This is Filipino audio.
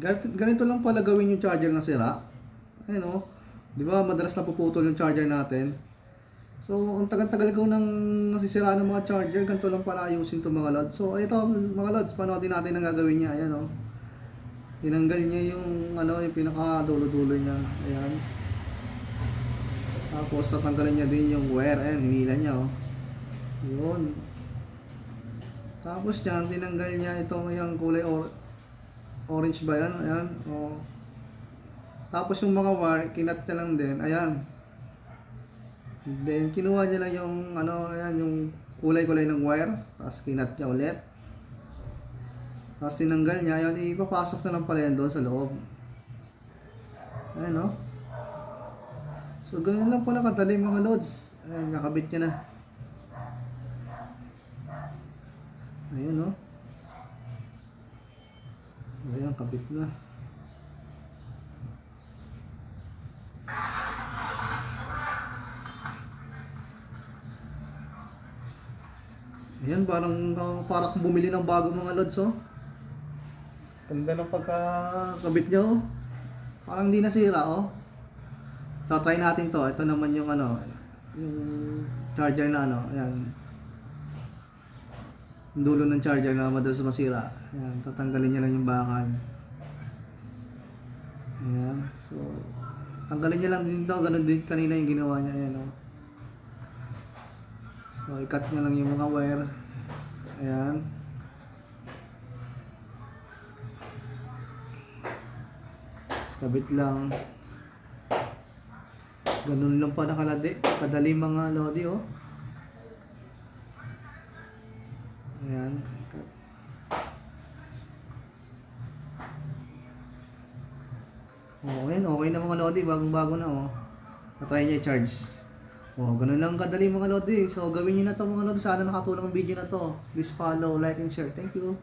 Ganito, ganito lang pala gawin yung charger na sira. Ayun oh. Di ba madalas napuputol yung charger natin? So, ang tagal-tagal ko nang nasisira ng mga charger, ganito lang pala ayusin to mga lods. So, ito mga lods, panoodin natin ang gagawin niya. Ayan oh. Tinanggal niya yung ano, yung pinaka-dulo-dulo niya. Ayan. Tapos tatanggalin niya din yung wire. Ayan, hinila niya oh. Yun. Tapos dyan, tinanggal niya itong yung kulay or orange ba yan? Ayan. Oh. Tapos yung mga wire, kinat niya lang din. Ayan. Then, kinuha niya lang yung, ano, ayan, yung kulay-kulay ng wire. Tapos, kinat niya ulit. Tapos, tinanggal niya. Ayan, ipapasok na lang pala yan doon sa loob. Ayan, no? So, ganyan lang pala kadali mga loads. Ayan, nakabit niya na. Ayan, no? Ayan, kabit na. Ayan, parang uh, parang kung bumili ng bago mga lods, oh. Ganda ng pagkakabit niya, oh. Parang hindi nasira, oh. So, try natin to. Ito naman yung ano, yung charger na ano, ayan. Dulo ng charger na madalas masira. Ayan, tatanggalin niya lang yung bakal. Ayan, so, tanggalin niya lang din to. Ganun din kanina yung ginawa niya, ayan, oh. So, i-cut niya lang yung mga wire. Ayan. Kabit lang. Ganun lang pa nakaladi. Kadali mga lodi, oh. Oh, ayan, okay na mga lodi. Bagong-bago na, oh. Patry niya i-charge. Oh, ganun lang kadali mga lodi. So, gawin niyo na to mga lodi. Sana nakatulong ang video na to. Please follow, like, and share. Thank you.